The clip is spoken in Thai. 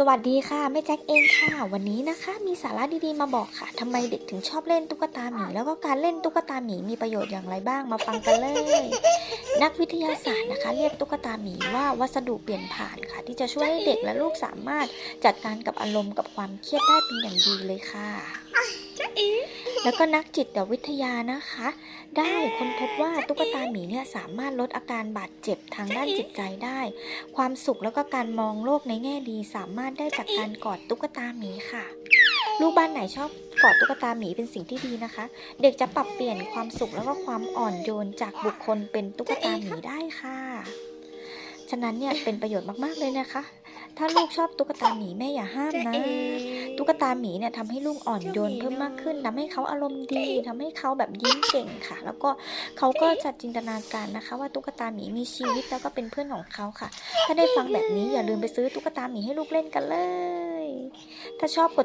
สวัสดีค่ะแม่แจ็คเองค่ะ วันนี้นะคะมีสาระดีๆมาบอกค่ะทำไมเด็กถึงชอบเล่นตุ๊กตาหมีแล้วก็การเล่นตุ๊กตาหมีมีประโยชน์อย่างไรบ้างมาฟังกันเลย นักวิทยาศาสตร์นะคะ เรียกตุ๊กตาหมีว่าวัสดุเปลี่ยนผ่านค่ะ ที่จะช่วยให้เด็กและลูกสามารถจัดการกับอารมณ์กับความเครียดได้เป็นอย่างดีเลยค่ะ แล้วก็นักจิตวิทยานะคะ ได้ค้นพบว่าตุ๊กตาหมีเนี่ยสามารถลดอาการบาดเจ็บทางด้านจิตใจได้ ความสุขแล้วก็การมองโลกในแง่ดีสามารถได้จากการกอดตุ๊กตาหมีค่ะ ลูกบ้านไหนชอบกอดตุ๊กตาหมีเป็นสิ่งที่ดีนะคะ เด็กจะปรับเปลี่ยนความสุขแล้วก็ความอ่อนโยนจากบุคคลเป็นตุ๊กตาหมีได้ค่ะฉะนั้นเนี่ยเป็นประโยชน์มากๆเลยนะคะ ถ้าลูกชอบตุ๊กตาหมีแม่อย่าห้ามนะ ตุ๊กตาหมีเนี่ยทำให้ลูกอ่อนโยนเพิ่มมากขึ้นทำให้เขาอารมณ์ดีทำให้เขาแบบยิ้มเก่งค่ะ แล้วก็เขาก็จะจินตนาการนะคะ ว่าตุ๊กตาหมีมีชีวิตแล้วก็เป็นเพื่อนของเขาค่ะ ถ้าได้ฟังแบบนี้อย่าลืมไปซื้อตุ๊กตาหมีให้ลูกเล่นกันเลย ถ้าชอบกด